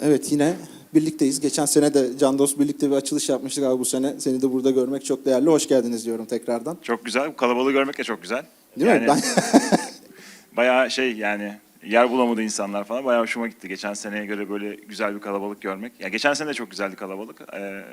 Evet yine birlikteyiz. Geçen sene de Can Dost birlikte bir açılış yapmıştık abi bu sene. Seni de burada görmek çok değerli. Hoş geldiniz diyorum tekrardan. Çok güzel. Bu kalabalığı görmek de çok güzel. Değil mi? Yani Ben... Bayağı şey yani yer bulamadı insanlar falan. Bayağı hoşuma gitti. Geçen seneye göre böyle güzel bir kalabalık görmek. Ya geçen sene de çok güzeldi kalabalık. Ee,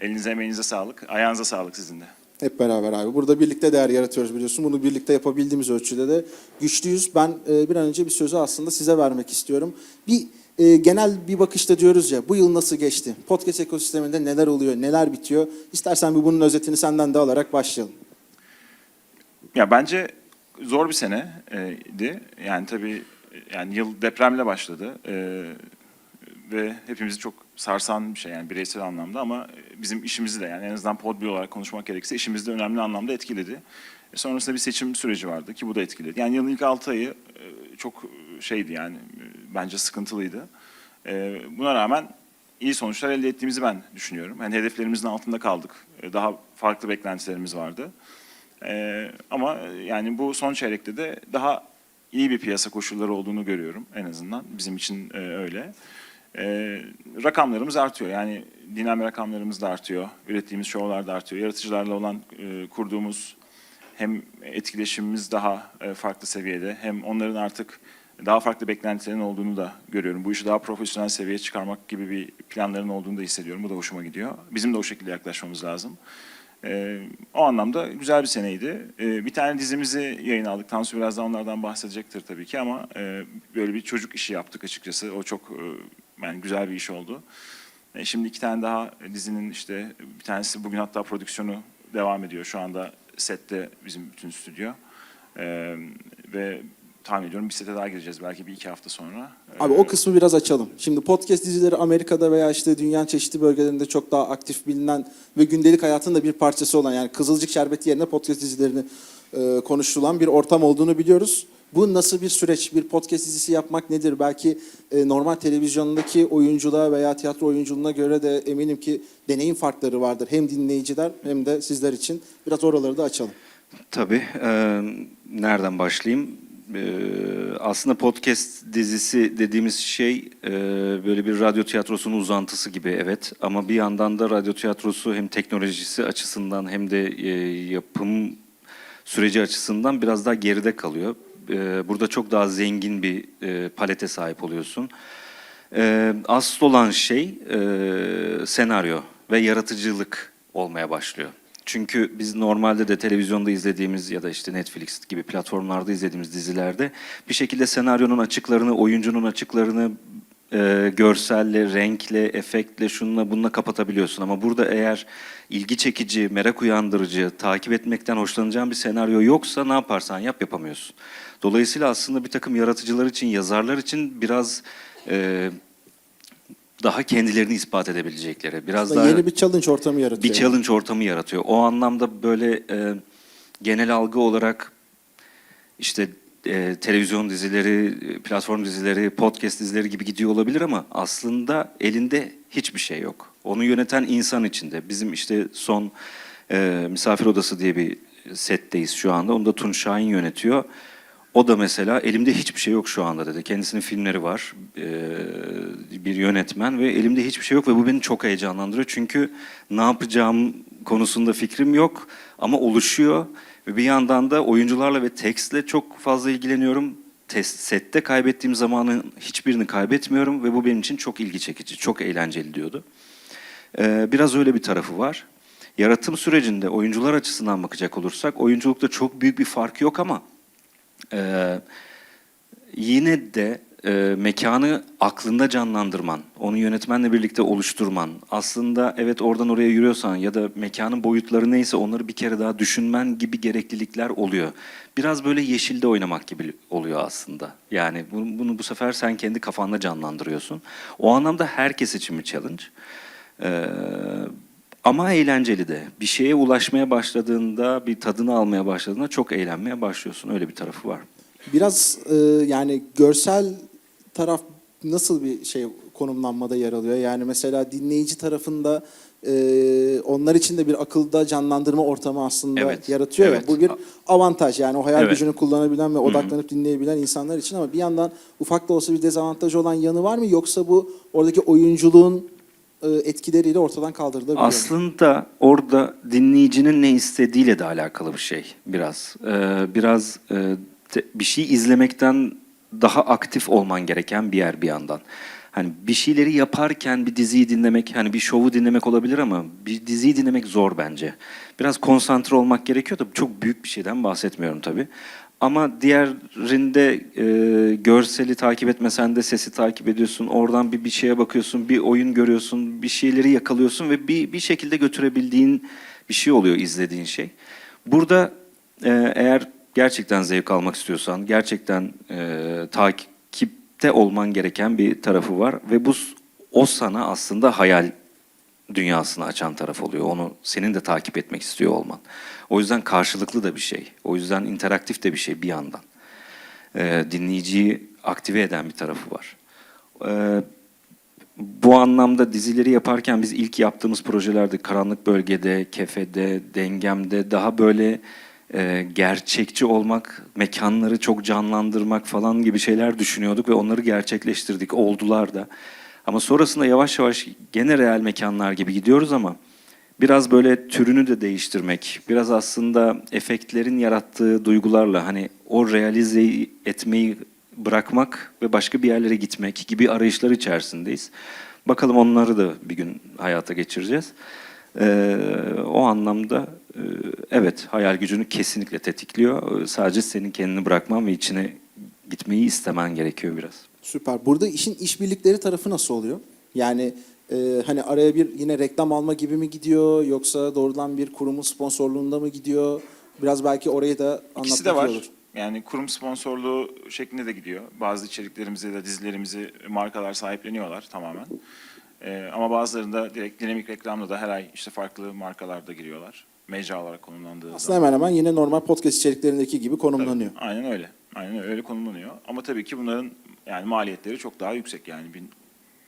elinize emeğinize sağlık. Ayağınıza sağlık sizin de. Hep beraber abi. Burada birlikte değer yaratıyoruz biliyorsun. Bunu birlikte yapabildiğimiz ölçüde de güçlüyüz. Ben e, bir an önce bir sözü aslında size vermek istiyorum. Bir e, genel bir bakışta diyoruz ya bu yıl nasıl geçti? Podcast ekosisteminde neler oluyor, neler bitiyor? İstersen bir bunun özetini senden de alarak başlayalım. Ya bence zor bir seneydi. Yani tabii yani yıl depremle başladı. Ee, ve hepimizi çok sarsan bir şey yani bireysel anlamda ama bizim işimizi de yani en azından podbi olarak konuşmak gerekirse işimizi de önemli anlamda etkiledi. E, Sonrasında bir seçim süreci vardı ki bu da etkiledi. Yani yılın ilk 6 ayı e, çok şeydi yani e, bence sıkıntılıydı. E, Buna rağmen iyi sonuçlar elde ettiğimizi ben düşünüyorum. Yani hedeflerimizin altında kaldık. E, Daha farklı beklentilerimiz vardı. Ee, ama yani bu son çeyrekte de daha iyi bir piyasa koşulları olduğunu görüyorum en azından. Bizim için e, öyle. Ee, rakamlarımız artıyor. Yani dinlenme rakamlarımız da artıyor. Ürettiğimiz şovlar da artıyor. Yaratıcılarla olan e, kurduğumuz hem etkileşimimiz daha e, farklı seviyede hem onların artık daha farklı beklentilerin olduğunu da görüyorum. Bu işi daha profesyonel seviyeye çıkarmak gibi bir planların olduğunu da hissediyorum. Bu da hoşuma gidiyor. Bizim de o şekilde yaklaşmamız lazım. Ee, o anlamda güzel bir seneydi. Ee, bir tane dizimizi yayın aldık. Tansu birazdan onlardan bahsedecektir tabii ki ama e, böyle bir çocuk işi yaptık açıkçası. O çok e, yani güzel bir iş oldu. E, şimdi iki tane daha dizinin işte bir tanesi bugün hatta prodüksiyonu devam ediyor. Şu anda sette bizim bütün stüdyo. Ee, ve tahmin ediyorum bir sete daha gireceğiz belki bir iki hafta sonra. Abi Ee, o kısmı biraz açalım. Şimdi podcast dizileri Amerika'da veya işte dünyanın çeşitli bölgelerinde çok daha aktif bilinen ve gündelik hayatın da bir parçası olan yani Kızılcık Şerbeti yerine podcast dizilerini e, konuşulan bir ortam olduğunu biliyoruz. Bu nasıl bir süreç? Bir podcast dizisi yapmak nedir? Belki e, normal televizyondaki oyunculuğa veya tiyatro oyunculuğuna göre de eminim ki deneyim farkları vardır. Hem dinleyiciler hem de sizler için. Biraz oraları da açalım. Tabii. eee, nereden başlayayım? Eee, aslında podcast dizisi dediğimiz şey eee, böyle bir radyo tiyatrosunun uzantısı gibi evet. Ama bir yandan da radyo tiyatrosu hem teknolojisi açısından hem de eee, yapım süreci açısından biraz daha geride kalıyor. Eee, burada çok daha zengin bir eee, palete sahip oluyorsun. Eee asıl olan şey senaryo ve yaratıcılık olmaya başlıyor. Çünkü biz normalde de televizyonda izlediğimiz ya da işte Netflix gibi platformlarda izlediğimiz dizilerde bir şekilde senaryonun açıklarını, oyuncunun açıklarını e, görselle, renkle, efektle, şununla bununla kapatabiliyorsun. Ama burada eğer ilgi çekici, merak uyandırıcı, takip etmekten hoşlanacağın bir senaryo yoksa ne yaparsan yap yapamıyorsun. Dolayısıyla aslında bir takım yaratıcılar için, yazarlar için biraz e, daha kendilerini ispat edebilecekleri, biraz daha yeni bir challenge ortamı yaratıyor. bir challenge ortamı yaratıyor. O anlamda böyle e, genel algı olarak işte e, televizyon dizileri, e, platform dizileri, podcast dizileri gibi gidiyor olabilir ama aslında elinde hiçbir şey yok. Onu yöneten insan içinde. Bizim işte son e, Misafir Odası diye bir setteyiz şu anda. Onu da Tunç Şahin yönetiyor. O da mesela elimde hiçbir şey yok şu anda dedi. Kendisinin filmleri var. Ee, bir yönetmen ve elimde hiçbir şey yok ve bu beni çok heyecanlandırıyor. Çünkü ne yapacağım konusunda fikrim yok ama oluşuyor. Ve bir yandan da oyuncularla ve tekstle çok fazla ilgileniyorum. Test, sette kaybettiğim zamanın hiçbirini kaybetmiyorum ve bu benim için çok ilgi çekici, çok eğlenceli diyordu. Ee, biraz öyle bir tarafı var. Yaratım sürecinde oyuncular açısından bakacak olursak oyunculukta çok büyük bir fark yok ama ee, yine de e, mekanı aklında canlandırman, onu yönetmenle birlikte oluşturman, aslında evet oradan oraya yürüyorsan ya da mekanın boyutları neyse onları bir kere daha düşünmen gibi gereklilikler oluyor. Biraz böyle yeşilde oynamak gibi oluyor aslında. Yani bunu, bunu bu sefer sen kendi kafanda canlandırıyorsun. O anlamda herkes için bir challenge. Ee, ama eğlenceli de. Bir şeye ulaşmaya başladığında, bir tadını almaya başladığında çok eğlenmeye başlıyorsun. Öyle bir tarafı var. Biraz e, yani görsel taraf nasıl bir şey konumlanmada yer alıyor. Yani mesela dinleyici tarafında e, onlar için de bir akılda canlandırma ortamı aslında Evet, yaratıyor. ya. evet. Bu bir avantaj yani o hayal Evet. gücünü kullanabilen ve odaklanıp dinleyebilen insanlar için ama bir yandan ufak da olsa bir dezavantajı olan yanı var mı? Yoksa bu oradaki oyunculuğun etkileriyle ortadan kaldırılabiliyor? Aslında orada dinleyicinin ne istediğiyle de alakalı bir şey biraz. Ee, biraz e, bir şey izlemekten daha aktif olman gereken bir yer bir yandan. Hani bir şeyleri yaparken bir diziyi dinlemek, hani bir şovu dinlemek olabilir ama bir diziyi dinlemek zor bence. Biraz konsantre olmak gerekiyor da çok büyük bir şeyden bahsetmiyorum tabii. Ama diğerinde e, görseli takip etmesen de sesi takip ediyorsun. Oradan bir bir şeye bakıyorsun, bir oyun görüyorsun, bir şeyleri yakalıyorsun ve bir bir şekilde götürebildiğin bir şey oluyor izlediğin şey. Burada e, eğer gerçekten zevk almak istiyorsan, gerçekten e, takipte olman gereken bir tarafı var ve bu o sana aslında hayal dünyasını açan taraf oluyor. Onu senin de takip etmek istiyor olman. O yüzden karşılıklı da bir şey. O yüzden interaktif de bir şey bir yandan. Ee, dinleyiciyi aktive eden bir tarafı var. Ee, bu anlamda dizileri yaparken biz ilk yaptığımız projelerde Karanlık Bölge'de, Kefe'de, Dengem'de daha böyle e, gerçekçi olmak, mekanları çok canlandırmak falan gibi şeyler düşünüyorduk ve onları gerçekleştirdik, oldular da. Ama sonrasında yavaş yavaş gene real mekanlar gibi gidiyoruz ama biraz böyle türünü de değiştirmek, biraz aslında efektlerin yarattığı duygularla hani o realize etmeyi bırakmak ve başka bir yerlere gitmek gibi arayışlar içerisindeyiz. Bakalım onları da bir gün hayata geçireceğiz. Ee, o anlamda e, evet hayal gücünü kesinlikle tetikliyor. Sadece senin kendini bırakman ve içine gitmeyi istemen gerekiyor biraz. Süper. Burada işin işbirlikleri tarafı nasıl oluyor? Yani e, hani araya bir yine reklam alma gibi mi gidiyor yoksa doğrudan bir kurumun sponsorluğunda mı gidiyor? Biraz belki orayı da anlatmak İkisi de var. olur. Yani kurum sponsorluğu şeklinde de gidiyor. Bazı içeriklerimizi de dizilerimizi markalar sahipleniyorlar tamamen. Ee, ama bazılarında direkt dinamik reklamla da her ay işte farklı markalar da giriyorlar. Mecra olarak konumlandığı Aslında zaman. hemen hemen yine normal podcast içeriklerindeki gibi konumlanıyor. Tabii, aynen öyle. Aynen öyle konumlanıyor. Ama tabii ki bunların yani maliyetleri çok daha yüksek. Yani bir,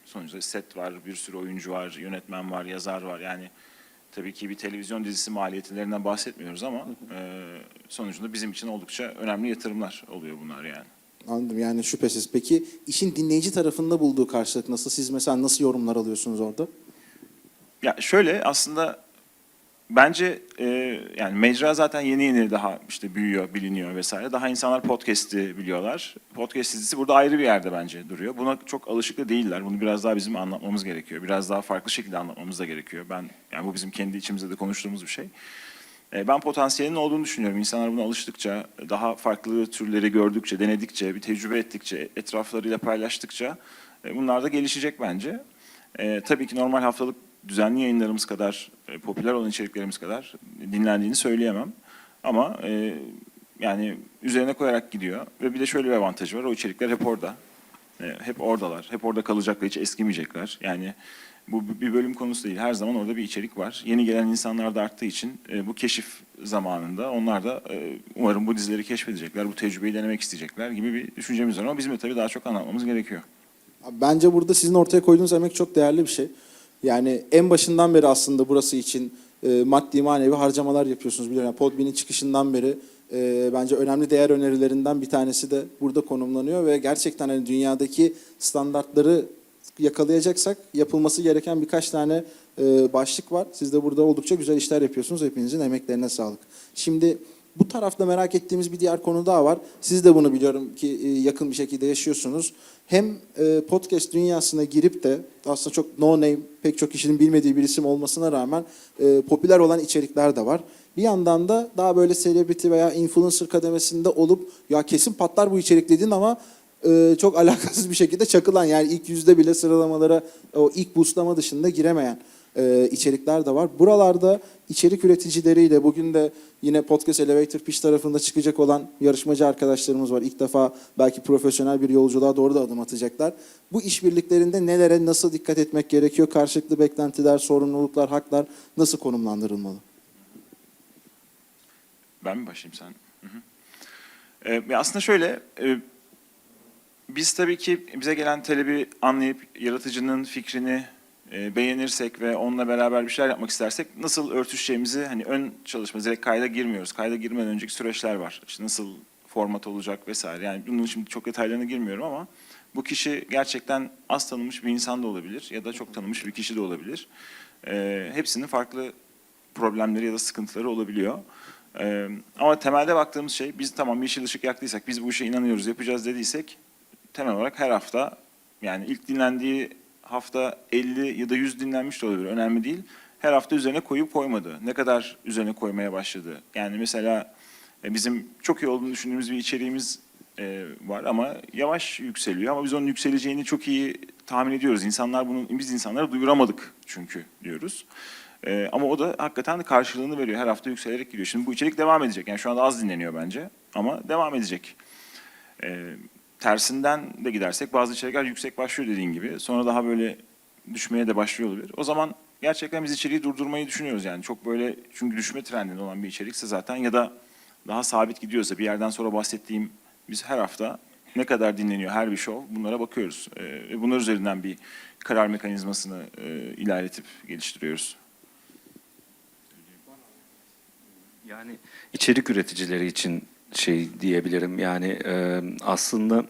sonuçta set var, bir sürü oyuncu var, yönetmen var, yazar var. Yani tabii ki bir televizyon dizisi maliyetlerinden bahsetmiyoruz ama e, sonucunda bizim için oldukça önemli yatırımlar oluyor bunlar yani. Anladım yani şüphesiz. Peki işin dinleyici tarafında bulduğu karşılık nasıl? Siz mesela nasıl yorumlar alıyorsunuz orada? Ya şöyle aslında bence e, yani mecra zaten yeni yeni daha işte büyüyor, biliniyor vesaire. Daha insanlar podcast'i biliyorlar. Podcast dizisi burada ayrı bir yerde bence duruyor. Buna çok alışık da değiller. Bunu biraz daha bizim anlatmamız gerekiyor. Biraz daha farklı şekilde anlatmamız da gerekiyor. Ben yani bu bizim kendi içimizde de konuştuğumuz bir şey. E, Ben potansiyelinin olduğunu düşünüyorum. İnsanlar buna alıştıkça, daha farklı türleri gördükçe, denedikçe, bir tecrübe ettikçe, etraflarıyla paylaştıkça e, bunlar da gelişecek bence. E, tabii ki normal haftalık düzenli yayınlarımız kadar, e, popüler olan içeriklerimiz kadar dinlendiğini söyleyemem. Ama e, yani üzerine koyarak gidiyor ve bir de şöyle bir avantajı var. O içerikler hep orada. E, hep oradalar. Hep orada kalacaklar, hiç eskimeyecekler. Yani bu bir bölüm konusu değil. Her zaman orada bir içerik var. Yeni gelen insanlar da arttığı için e, bu keşif zamanında onlar da e, umarım bu dizileri keşfedecekler, bu tecrübeyi denemek isteyecekler gibi bir düşüncemiz var. Ama bizim de tabii daha çok anlatmamız gerekiyor. Bence burada sizin ortaya koyduğunuz emek çok değerli bir şey. Yani en başından beri aslında burası için e, maddi manevi harcamalar yapıyorsunuz. Biliyorum yani Podbean'in çıkışından beri e, bence önemli değer önerilerinden bir tanesi de burada konumlanıyor ve gerçekten hani dünyadaki standartları yakalayacaksak yapılması gereken birkaç tane e, başlık var. Siz de burada oldukça güzel işler yapıyorsunuz. Hepinizin emeklerine sağlık. Şimdi bu tarafta merak ettiğimiz bir diğer konu daha var. Siz de bunu biliyorum ki e, yakın bir şekilde yaşıyorsunuz. Hem e, podcast dünyasına girip de aslında çok no name, pek çok kişinin bilmediği bir isim olmasına rağmen e, popüler olan içerikler de var. Bir yandan da daha böyle celebrity veya influencer kademesinde olup ya kesin patlar bu içerik dedin ama çok alakasız bir şekilde çakılan yani ilk yüzde bile sıralamalara o ilk boostlama dışında giremeyen e, içerikler de var. Buralarda içerik üreticileriyle bugün de yine Podcast Elevator Pitch tarafında çıkacak olan yarışmacı arkadaşlarımız var. İlk defa belki profesyonel bir yolculuğa doğru da adım atacaklar. Bu işbirliklerinde nelere nasıl dikkat etmek gerekiyor? Karşılıklı beklentiler, sorumluluklar, haklar nasıl konumlandırılmalı? Ben mi başlayayım sen? Hı hı. Ya aslında şöyle, e, biz tabii ki bize gelen talebi anlayıp yaratıcının fikrini e, beğenirsek ve onunla beraber bir şeyler yapmak istersek nasıl örtüşeceğimizi hani ön çalışma direkt kayda girmiyoruz. Kayda girmeden önceki süreçler var. İşte nasıl format olacak vesaire. Yani bunun şimdi çok detaylarına girmiyorum ama bu kişi gerçekten az tanınmış bir insan da olabilir ya da çok tanınmış bir kişi de olabilir. E, hepsinin farklı problemleri ya da sıkıntıları olabiliyor. Ee, ama temelde baktığımız şey biz tamam yeşil ışık yaktıysak biz bu işe inanıyoruz yapacağız dediysek temel olarak her hafta yani ilk dinlendiği hafta 50 ya da 100 dinlenmiş de olabilir önemli değil. Her hafta üzerine koyup koymadı. Ne kadar üzerine koymaya başladı. Yani mesela e, bizim çok iyi olduğunu düşündüğümüz bir içeriğimiz e, var ama yavaş yükseliyor ama biz onun yükseleceğini çok iyi tahmin ediyoruz. İnsanlar bunu biz insanlara duyuramadık çünkü diyoruz. Ee, ama o da hakikaten karşılığını veriyor. Her hafta yükselerek gidiyor. Şimdi bu içerik devam edecek. Yani şu anda az dinleniyor bence. Ama devam edecek. Tersinden de gidersek bazı içerikler yüksek başlıyor dediğin gibi. Sonra daha böyle düşmeye de başlıyor olabilir. O zaman gerçekten biz içeriği durdurmayı düşünüyoruz. Yani çok böyle çünkü düşme trendinde olan bir içerikse zaten ya da daha sabit gidiyorsa bir yerden sonra bahsettiğim biz her hafta ne kadar dinleniyor her bir show bunlara bakıyoruz. Ve bunlar üzerinden bir karar mekanizmasını e, ilerletip geliştiriyoruz. Yani içerik üreticileri için şey diyebilirim. Yani e, aslında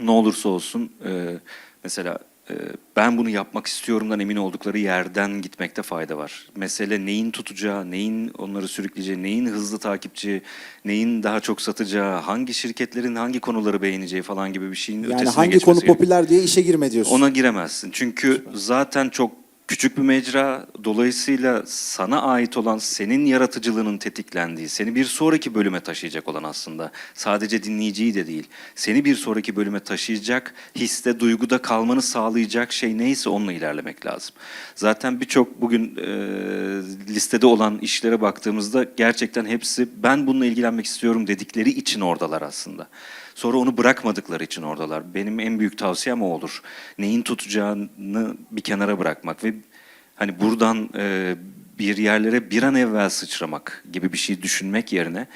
ne olursa olsun e, mesela e, ben bunu yapmak istiyorumdan emin oldukları yerden gitmekte fayda var. Mesele neyin tutacağı, neyin onları sürükleyeceği, neyin hızlı takipçi, neyin daha çok satacağı, hangi şirketlerin hangi konuları beğeneceği falan gibi bir şeyin Yani ötesine hangi geçmesi konu gerekiyor. popüler diye işe girme diyorsun. Ona giremezsin. Çünkü zaten çok küçük bir mecra. Dolayısıyla sana ait olan senin yaratıcılığının tetiklendiği, seni bir sonraki bölüme taşıyacak olan aslında sadece dinleyiciyi de değil, seni bir sonraki bölüme taşıyacak, histe, duyguda kalmanı sağlayacak şey neyse onunla ilerlemek lazım. Zaten birçok bugün e, listede olan işlere baktığımızda gerçekten hepsi ben bununla ilgilenmek istiyorum dedikleri için oradalar aslında. Sonra onu bırakmadıkları için oradalar. Benim en büyük tavsiyem o olur. Neyin tutacağını bir kenara bırakmak ve hani buradan e, bir yerlere bir an evvel sıçramak gibi bir şey düşünmek yerine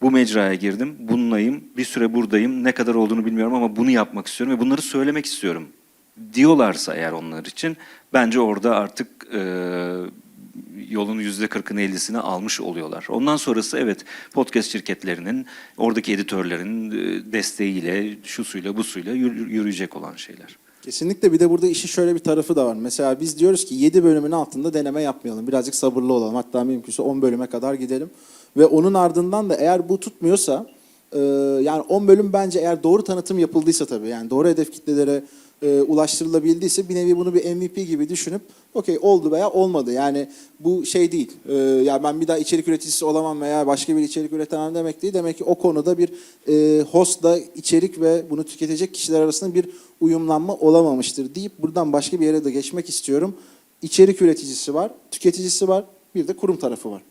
bu mecraya girdim, bununlayım, bir süre buradayım, ne kadar olduğunu bilmiyorum ama bunu yapmak istiyorum ve bunları söylemek istiyorum diyorlarsa eğer onlar için bence orada artık e, yolun yüzde kırkını ellisini almış oluyorlar. Ondan sonrası evet podcast şirketlerinin, oradaki editörlerin e, desteğiyle, şu suyla bu suyla yürü- yürüyecek olan şeyler. Kesinlikle bir de burada işin şöyle bir tarafı da var. Mesela biz diyoruz ki 7 bölümün altında deneme yapmayalım. Birazcık sabırlı olalım. Hatta mümkünse 10 bölüme kadar gidelim. Ve onun ardından da eğer bu tutmuyorsa e, yani 10 bölüm bence eğer doğru tanıtım yapıldıysa tabii yani doğru hedef kitlelere e, ulaştırılabildiyse bir nevi bunu bir MVP gibi düşünüp okey oldu veya olmadı. Yani bu şey değil. E, ya ben bir daha içerik üreticisi olamam veya başka bir içerik üretemem demek değil. Demek ki o konuda bir e, hostla içerik ve bunu tüketecek kişiler arasında bir uyumlanma olamamıştır deyip buradan başka bir yere de geçmek istiyorum. İçerik üreticisi var, tüketicisi var, bir de kurum tarafı var.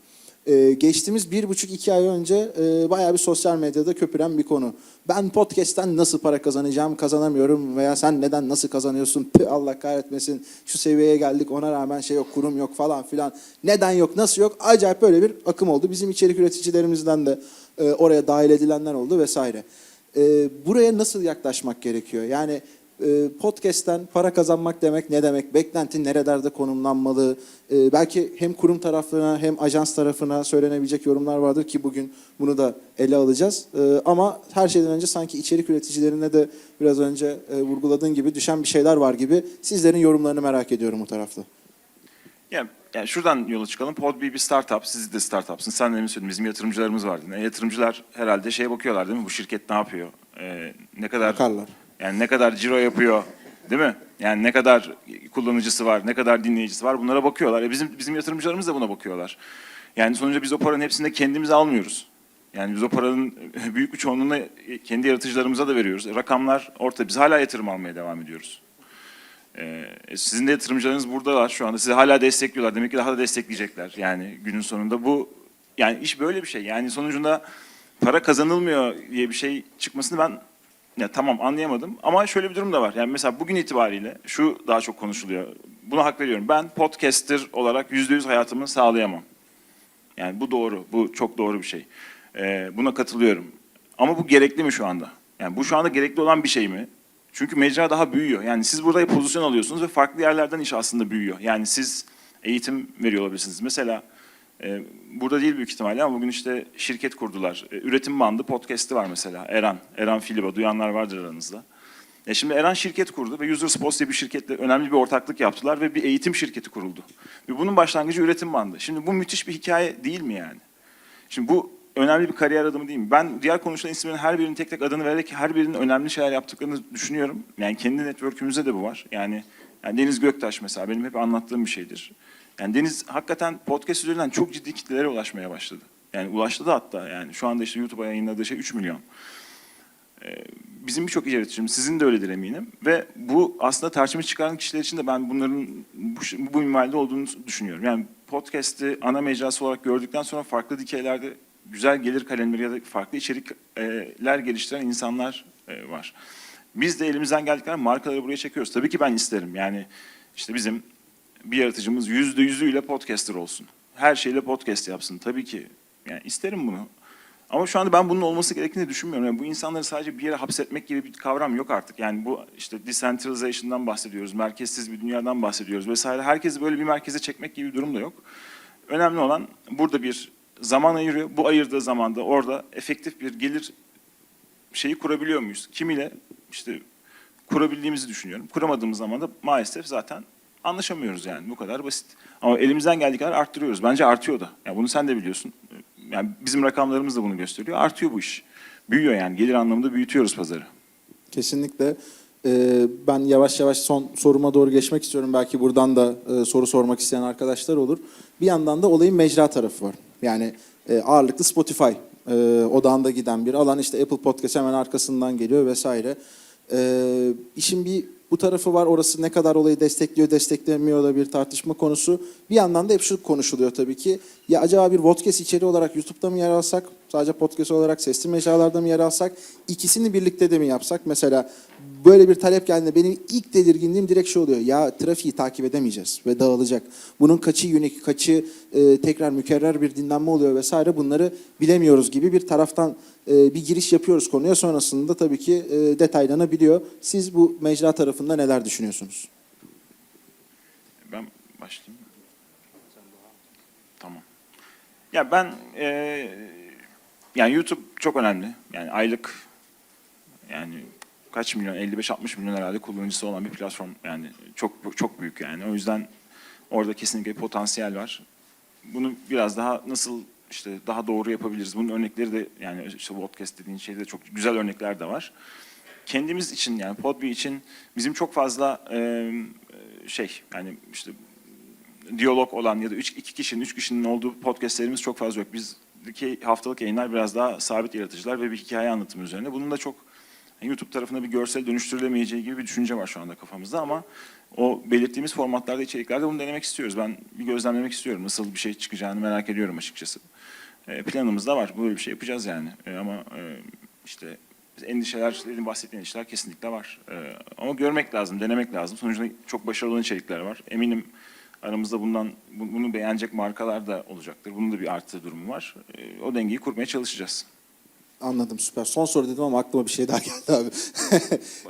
Ee, geçtiğimiz bir buçuk iki ay önce e, bayağı bir sosyal medyada köpüren bir konu. Ben podcast'ten nasıl para kazanacağım kazanamıyorum veya sen neden nasıl kazanıyorsun Tüh, Allah kahretmesin şu seviyeye geldik ona rağmen şey yok kurum yok falan filan. Neden yok nasıl yok acayip böyle bir akım oldu. Bizim içerik üreticilerimizden de e, oraya dahil edilenler oldu vesaire. E, buraya nasıl yaklaşmak gerekiyor? Yani podcast'ten para kazanmak demek ne demek? Beklenti nerelerde konumlanmalı? E, belki hem kurum tarafına hem ajans tarafına söylenebilecek yorumlar vardır ki bugün bunu da ele alacağız. E, ama her şeyden önce sanki içerik üreticilerine de biraz önce e, vurguladığın gibi düşen bir şeyler var gibi. Sizlerin yorumlarını merak ediyorum bu tarafta. Yani, yani şuradan yola çıkalım. Podbi bir startup, siz de startupsınız. Sen de mi söyledin? Bizim yatırımcılarımız vardı. Yani yatırımcılar herhalde şeye bakıyorlar değil mi? Bu şirket ne yapıyor? Ee, ne kadar Bakarlar. Yani ne kadar ciro yapıyor? Değil mi? Yani ne kadar kullanıcısı var, ne kadar dinleyicisi var bunlara bakıyorlar. E bizim bizim yatırımcılarımız da buna bakıyorlar. Yani sonuçta biz o paranın hepsini de kendimiz almıyoruz. Yani biz o paranın büyük bir çoğunluğunu kendi yaratıcılarımıza da veriyoruz. E, Rakamlar ortada. Biz hala yatırım almaya devam ediyoruz. Ee, sizin de yatırımcılarınız buradalar şu anda. Sizi hala destekliyorlar. Demek ki daha da destekleyecekler. Yani günün sonunda bu yani iş böyle bir şey. Yani sonucunda para kazanılmıyor diye bir şey çıkmasını ben ya tamam anlayamadım ama şöyle bir durum da var. Yani mesela bugün itibariyle şu daha çok konuşuluyor. Buna hak veriyorum. Ben podcaster olarak yüzde yüz hayatımı sağlayamam. Yani bu doğru. Bu çok doğru bir şey. Ee, buna katılıyorum. Ama bu gerekli mi şu anda? Yani bu şu anda gerekli olan bir şey mi? Çünkü mecra daha büyüyor. Yani siz burada pozisyon alıyorsunuz ve farklı yerlerden iş aslında büyüyor. Yani siz eğitim veriyor olabilirsiniz. Mesela burada değil büyük ihtimalle ama bugün işte şirket kurdular. E, üretim bandı podcast'i var mesela. Eran, Eran Filiba duyanlar vardır aranızda. E şimdi Eren şirket kurdu ve User Sports diye bir şirketle önemli bir ortaklık yaptılar ve bir eğitim şirketi kuruldu. Ve bunun başlangıcı üretim bandı. Şimdi bu müthiş bir hikaye değil mi yani? Şimdi bu önemli bir kariyer adımı değil mi? Ben diğer konuşulan isimlerin her birinin tek tek adını vererek her birinin önemli şeyler yaptıklarını düşünüyorum. Yani kendi network'ümüzde de bu var. Yani, yani Deniz Göktaş mesela benim hep anlattığım bir şeydir. Yani Deniz hakikaten podcast üzerinden çok ciddi kitlelere ulaşmaya başladı. Yani ulaştı da hatta yani şu anda işte YouTube'a yayınladığı şey 3 milyon. Ee, bizim birçok iletişim, sizin de öyledir eminim. Ve bu aslında tartışma çıkaran kişiler için de ben bunların bu, bu minvalde olduğunu düşünüyorum. Yani podcast'i ana mecrası olarak gördükten sonra farklı dikeylerde güzel gelir kalemleri ya da farklı içerikler geliştiren insanlar e, var. Biz de elimizden geldikleri markaları buraya çekiyoruz. Tabii ki ben isterim. Yani işte bizim bir yaratıcımız yüzde yüzüyle podcaster olsun. Her şeyle podcast yapsın. Tabii ki. Yani isterim bunu. Ama şu anda ben bunun olması gerektiğini düşünmüyorum. Yani bu insanları sadece bir yere hapsetmek gibi bir kavram yok artık. Yani bu işte decentralization'dan bahsediyoruz, merkezsiz bir dünyadan bahsediyoruz vesaire. Herkesi böyle bir merkeze çekmek gibi bir durum da yok. Önemli olan burada bir zaman ayırıyor. Bu ayırdığı zamanda orada efektif bir gelir şeyi kurabiliyor muyuz? Kimiyle işte kurabildiğimizi düşünüyorum. Kuramadığımız zaman da maalesef zaten anlaşamıyoruz yani. Bu kadar basit. Ama elimizden geldiği kadar arttırıyoruz. Bence artıyor da. Yani bunu sen de biliyorsun. Yani bizim rakamlarımız da bunu gösteriyor. Artıyor bu iş. Büyüyor yani. Gelir anlamında büyütüyoruz pazarı. Kesinlikle. Ee, ben yavaş yavaş son soruma doğru geçmek istiyorum. Belki buradan da e, soru sormak isteyen arkadaşlar olur. Bir yandan da olayın mecra tarafı var. Yani e, ağırlıklı Spotify e, odağında giden bir alan. İşte Apple Podcast hemen arkasından geliyor vesaire. E, işin bir bu tarafı var. Orası ne kadar olayı destekliyor, desteklemiyor da bir tartışma konusu. Bir yandan da hep şu konuşuluyor tabii ki. Ya acaba bir podcast içeriği olarak YouTube'da mı yer alsak? Sadece podcast olarak sesli mecralarda mı yer alsak? İkisini birlikte de mi yapsak? Mesela böyle bir talep geldiğinde benim ilk delirginliğim direkt şu oluyor. Ya trafiği takip edemeyeceğiz ve dağılacak. Bunun kaçı unik, kaçı e, tekrar mükerrer bir dinlenme oluyor vesaire bunları bilemiyoruz gibi bir taraftan e, bir giriş yapıyoruz konuya. Sonrasında tabii ki e, detaylanabiliyor. Siz bu mecra tarafında neler düşünüyorsunuz? Ben başlayayım? Tamam. Ya ben e, yani YouTube çok önemli. Yani aylık yani kaç milyon 55-60 milyon herhalde kullanıcısı olan bir platform yani çok çok büyük yani. O yüzden orada kesinlikle potansiyel var. Bunu biraz daha nasıl işte daha doğru yapabiliriz. Bunun örnekleri de yani işte podcast dediğin şeyde çok güzel örnekler de var. Kendimiz için yani Podbi için bizim çok fazla e, şey yani işte diyalog olan ya da üç, iki kişinin, üç kişinin olduğu podcastlerimiz çok fazla yok. Bizdeki haftalık yayınlar biraz daha sabit yaratıcılar ve bir hikaye anlatımı üzerine. Bunun da çok YouTube tarafında bir görsel dönüştürülemeyeceği gibi bir düşünce var şu anda kafamızda ama o belirttiğimiz formatlarda, içeriklerde bunu denemek istiyoruz. Ben bir gözlemlemek istiyorum. Nasıl bir şey çıkacağını merak ediyorum açıkçası. E, planımız da var. Böyle bir şey yapacağız yani. E, ama e, işte endişeler, dediğim bahsettiğim endişeler kesinlikle var. E, ama görmek lazım, denemek lazım. Sonuçta çok başarılı içerikler var. Eminim aramızda bundan bu- bunu beğenecek markalar da olacaktır. Bunun da bir artı durumu var. E, o dengeyi kurmaya çalışacağız. Anladım süper. Son soru dedim ama aklıma bir şey daha geldi abi.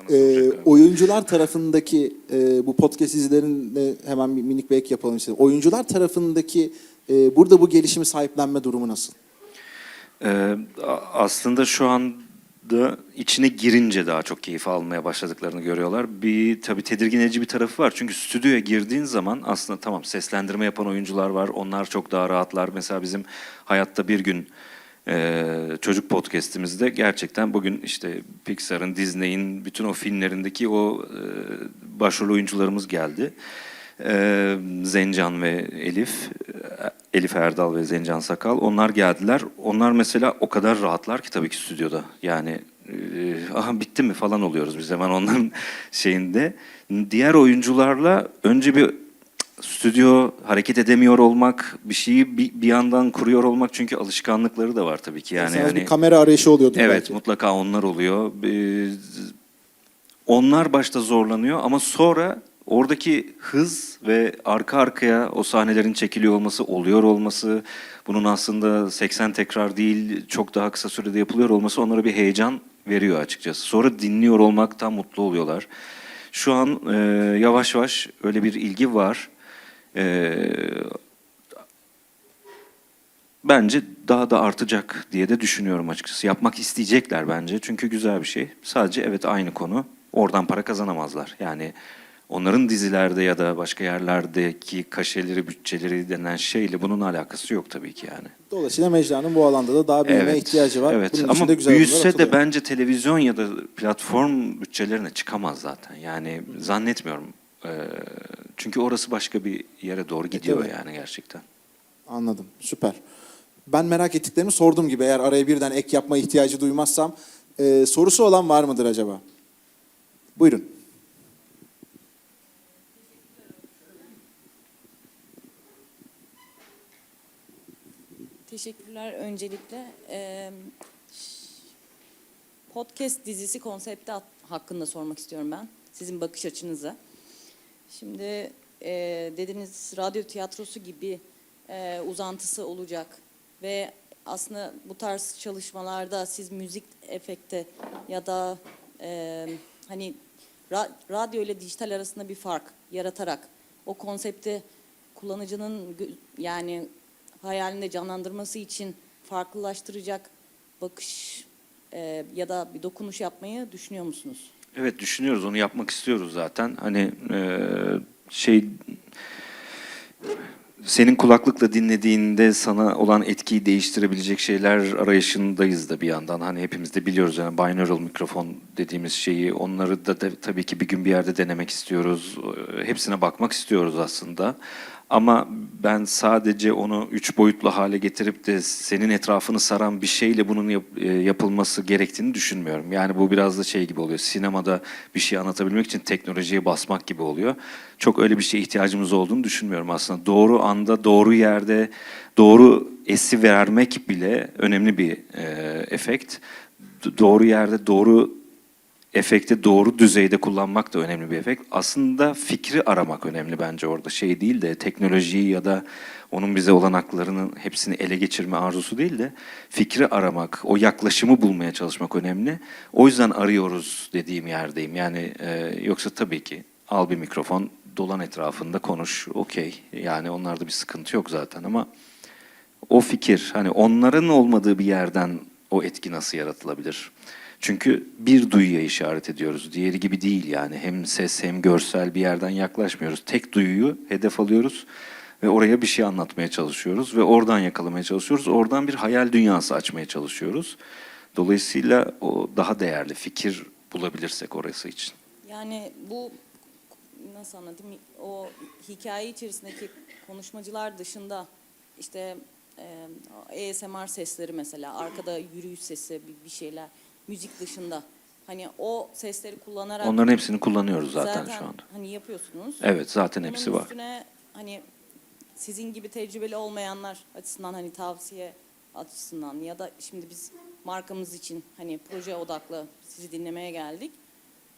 Ee, abi. oyuncular tarafındaki e, bu podcast izlerinde hemen bir minik bir ek yapalım istedim. Oyuncular tarafındaki e, burada bu gelişimi sahiplenme durumu nasıl? Ee, aslında şu anda içine girince daha çok keyif almaya başladıklarını görüyorlar. Bir tabii tedirgin edici bir tarafı var. Çünkü stüdyoya girdiğin zaman aslında tamam seslendirme yapan oyuncular var. Onlar çok daha rahatlar. Mesela bizim hayatta bir gün e, çocuk podcast'imizde gerçekten bugün işte Pixar'ın, Disney'in bütün o filmlerindeki o e, başrol oyuncularımız geldi. Ee, Zencan ve Elif, Elif Erdal ve Zencan Sakal onlar geldiler. Onlar mesela o kadar rahatlar ki tabii ki stüdyoda. Yani e, aha bitti mi falan oluyoruz biz hemen onların şeyinde. Diğer oyuncularla önce bir stüdyo hareket edemiyor olmak, bir şeyi bir, bir yandan kuruyor olmak çünkü alışkanlıkları da var tabii ki. Yani Yani hani bir kamera arayışı oluyordu Evet belki. mutlaka onlar oluyor. Ee, Onlar başta zorlanıyor ama sonra oradaki hız ve arka arkaya o sahnelerin çekiliyor olması, oluyor olması, bunun aslında 80 tekrar değil çok daha kısa sürede yapılıyor olması onlara bir heyecan veriyor açıkçası. Sonra dinliyor olmaktan mutlu oluyorlar. Şu an e, yavaş yavaş öyle bir ilgi var. E, bence daha da artacak diye de düşünüyorum açıkçası. Yapmak isteyecekler bence çünkü güzel bir şey. Sadece evet aynı konu. Oradan para kazanamazlar. Yani onların dizilerde ya da başka yerlerdeki kaşeleri, bütçeleri denen şeyle bunun alakası yok tabii ki yani. Dolayısıyla mecranın bu alanda da daha büyümeye ihtiyacı var. Evet Bunun ama de güzel büyüse de bence televizyon ya da platform bütçelerine çıkamaz zaten. Yani zannetmiyorum. Ee, çünkü orası başka bir yere doğru gidiyor tabii. yani gerçekten. Anladım. Süper. Ben merak ettiklerimi sordum gibi. Eğer araya birden ek yapma ihtiyacı duymazsam. e, sorusu olan var mıdır acaba? Buyurun. Teşekkürler öncelikle. Podcast dizisi konsepti hakkında sormak istiyorum ben. Sizin bakış açınızı. Şimdi e, dediniz radyo tiyatrosu gibi uzantısı olacak ve aslında bu tarz çalışmalarda siz müzik efekti ya da e, hani ra- radyo ile dijital arasında bir fark yaratarak o konsepti kullanıcının yani hayalinde canlandırması için farklılaştıracak bakış e, ya da bir dokunuş yapmayı düşünüyor musunuz? Evet düşünüyoruz onu yapmak istiyoruz zaten. Hani e, şey senin kulaklıkla dinlediğinde sana olan etkiyi değiştirebilecek şeyler arayışındayız da bir yandan. Hani hepimiz de biliyoruz yani binaural mikrofon dediğimiz şeyi. Onları da, da tabii ki bir gün bir yerde denemek istiyoruz. E, Hepsine bakmak istiyoruz aslında. Ama ben sadece onu üç boyutlu hale getirip de senin etrafını saran bir şeyle bunun yap- e, yapılması gerektiğini düşünmüyorum. Yani bu biraz da şey gibi oluyor. Sinemada bir şey anlatabilmek için teknolojiye basmak gibi oluyor. Çok öyle bir şeye ihtiyacımız olduğunu düşünmüyorum aslında. Doğru anda, doğru yerde, doğru esi vermek bile önemli bir e, efekt. Doğru yerde, doğru efekti doğru düzeyde kullanmak da önemli bir efekt. Aslında fikri aramak önemli bence orada. Şey değil de teknolojiyi ya da onun bize olanaklarının hepsini ele geçirme arzusu değil de fikri aramak, o yaklaşımı bulmaya çalışmak önemli. O yüzden arıyoruz dediğim yerdeyim. Yani e, yoksa tabii ki al bir mikrofon, dolan etrafında konuş, okey. Yani onlarda bir sıkıntı yok zaten ama o fikir hani onların olmadığı bir yerden o etki nasıl yaratılabilir? Çünkü bir duyuya işaret ediyoruz. Diğeri gibi değil yani. Hem ses hem görsel bir yerden yaklaşmıyoruz. Tek duyuyu hedef alıyoruz ve oraya bir şey anlatmaya çalışıyoruz ve oradan yakalamaya çalışıyoruz. Oradan bir hayal dünyası açmaya çalışıyoruz. Dolayısıyla o daha değerli fikir bulabilirsek orası için. Yani bu nasıl anlatayım o hikaye içerisindeki konuşmacılar dışında işte e, ASMR sesleri mesela arkada yürüyüş sesi bir, şeyler müzik dışında hani o sesleri kullanarak Onların hepsini kullanıyoruz zaten, şu anda. hani yapıyorsunuz. Evet zaten Bunun hepsi var. üstüne hani sizin gibi tecrübeli olmayanlar açısından hani tavsiye açısından ya da şimdi biz markamız için hani proje odaklı sizi dinlemeye geldik.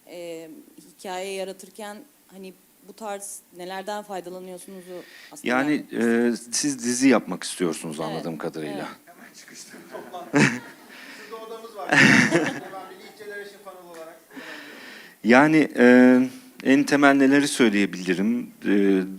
Ee, hikaye yaratırken hani bu tarz nelerden faydalanıyorsunuz aslında? Yani e, siz dizi yapmak istiyorsunuz Evet, anladığım kadarıyla. evet. Şurada odamız var. ben bir Funnel olarak Yani e, en temel neleri söyleyebilirim? E,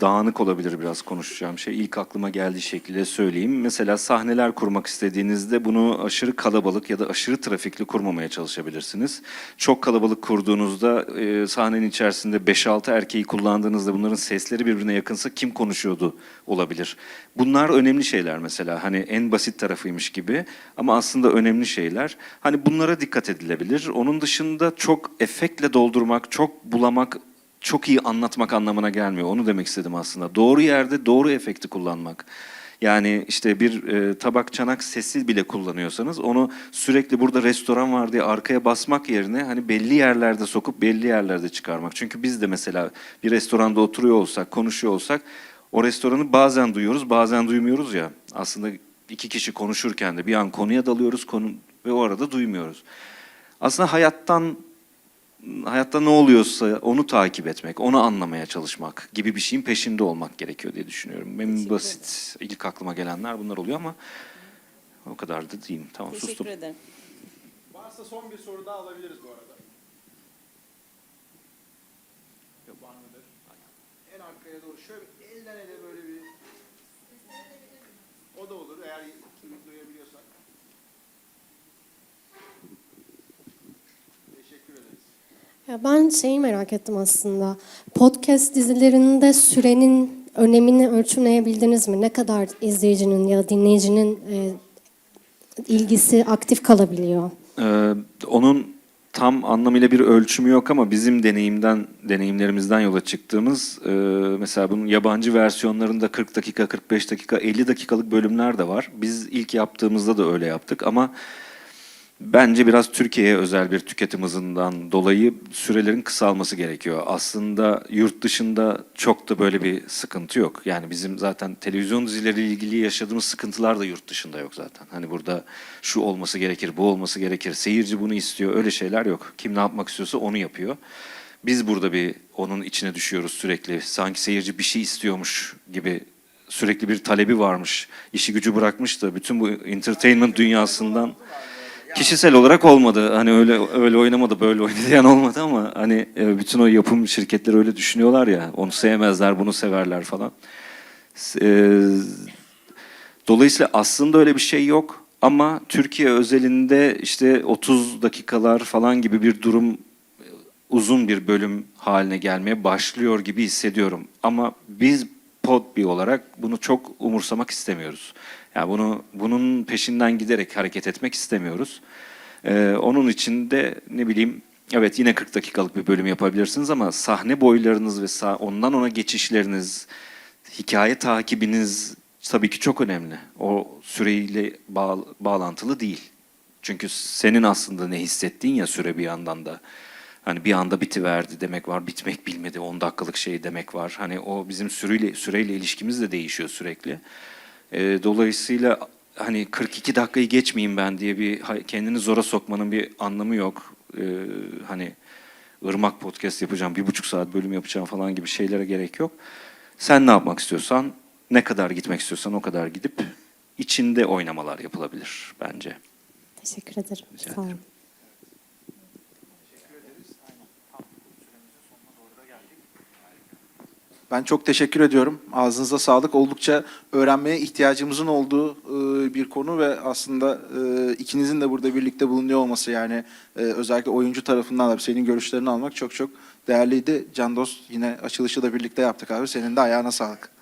dağınık olabilir biraz konuşacağım şey. İlk aklıma geldiği şekilde söyleyeyim. Mesela sahneler kurmak istediğinizde bunu aşırı kalabalık ya da aşırı trafikli kurmamaya çalışabilirsiniz. Çok kalabalık kurduğunuzda e, sahnenin içerisinde 5-6 erkeği kullandığınızda bunların sesleri birbirine yakınsa kim konuşuyordu olabilir. Bunlar önemli şeyler mesela. Hani en basit tarafıymış gibi ama aslında önemli şeyler. Hani bunlara dikkat edilebilir. Onun dışında çok efektle doldurmak, çok bulamak, çok iyi anlatmak anlamına gelmiyor. Onu demek istedim aslında. Doğru yerde doğru efekti kullanmak. Yani işte bir e, tabak çanak sesi bile kullanıyorsanız onu sürekli burada restoran var diye arkaya basmak yerine hani belli yerlerde sokup belli yerlerde çıkarmak. Çünkü biz de mesela bir restoranda oturuyor olsak, konuşuyor olsak o restoranı bazen duyuyoruz, bazen duymuyoruz ya. Aslında iki kişi konuşurken de bir an konuya dalıyoruz konu ve o arada duymuyoruz. Aslında hayattan hayatta ne oluyorsa onu takip etmek, onu anlamaya çalışmak gibi bir şeyin peşinde olmak gerekiyor diye düşünüyorum. Benim Teşekkür basit ilk aklıma gelenler bunlar oluyor ama o kadar da diyeyim. Tamam Teşekkür sustum. ederim. Varsa son bir soru daha alabiliriz bu arada. Var mıdır? En arkaya doğru şöyle elden ele böyle bir... O da olur eğer Ya ben şeyi merak ettim aslında. Podcast dizilerinde sürenin önemini ölçümleyebildiniz mi? Ne kadar izleyicinin ya da dinleyicinin e, ilgisi aktif kalabiliyor? Ee, onun tam anlamıyla bir ölçümü yok ama bizim deneyimden deneyimlerimizden yola çıktığımız e, mesela bunun yabancı versiyonlarında 40 dakika, 45 dakika, 50 dakikalık bölümler de var. Biz ilk yaptığımızda da öyle yaptık ama bence biraz Türkiye'ye özel bir tüketim hızından dolayı sürelerin kısalması gerekiyor. Aslında yurt dışında çok da böyle bir sıkıntı yok. Yani bizim zaten televizyon dizileriyle ilgili yaşadığımız sıkıntılar da yurt dışında yok zaten. Hani burada şu olması gerekir, bu olması gerekir, seyirci bunu istiyor öyle şeyler yok. Kim ne yapmak istiyorsa onu yapıyor. Biz burada bir onun içine düşüyoruz sürekli. Sanki seyirci bir şey istiyormuş gibi sürekli bir talebi varmış. İşi gücü bırakmış da bütün bu entertainment dünyasından kişisel olarak olmadı. Hani öyle öyle oynamadı, böyle oynadı yani olmadı ama hani e, bütün o yapım şirketleri öyle düşünüyorlar ya. Onu sevmezler, bunu severler falan. E, Dolayısıyla aslında öyle bir şey yok ama Türkiye özelinde işte 30 dakikalar falan gibi bir durum e, uzun bir bölüm haline gelmeye başlıyor gibi hissediyorum. Ama biz Podbi olarak bunu çok umursamak istemiyoruz. Yani bunu bunun peşinden giderek hareket etmek istemiyoruz. Ee, onun için de ne bileyim evet yine 40 dakikalık bir bölüm yapabilirsiniz ama sahne boylarınız ve sah- ondan ona geçişleriniz, hikaye takibiniz tabii ki çok önemli. O süreyle bağ- bağlantılı değil. Çünkü senin aslında ne hissettiğin ya süre bir yandan da. Hani bir anda bitiverdi demek var, bitmek bilmedi 10 dakikalık şey demek var. Hani o bizim süreyle süreyle ilişkimiz de değişiyor sürekli. Ee, dolayısıyla hani 42 dakikayı geçmeyeyim ben diye bir kendini zora sokmanın bir anlamı yok. Ee, hani ırmak podcast yapacağım, bir buçuk saat bölüm yapacağım falan gibi şeylere gerek yok. Sen ne yapmak istiyorsan, ne kadar gitmek istiyorsan o kadar gidip içinde oynamalar yapılabilir bence. Teşekkür ederim. Rica Sağ olun. Ben çok teşekkür ediyorum. Ağzınıza sağlık. Oldukça öğrenmeye ihtiyacımızın olduğu e, bir konu ve aslında e, ikinizin de burada birlikte bulunuyor olması yani e, özellikle oyuncu tarafından da senin görüşlerini almak çok çok değerliydi. Can Dost yine açılışı da birlikte yaptık abi. Senin de ayağına sağlık.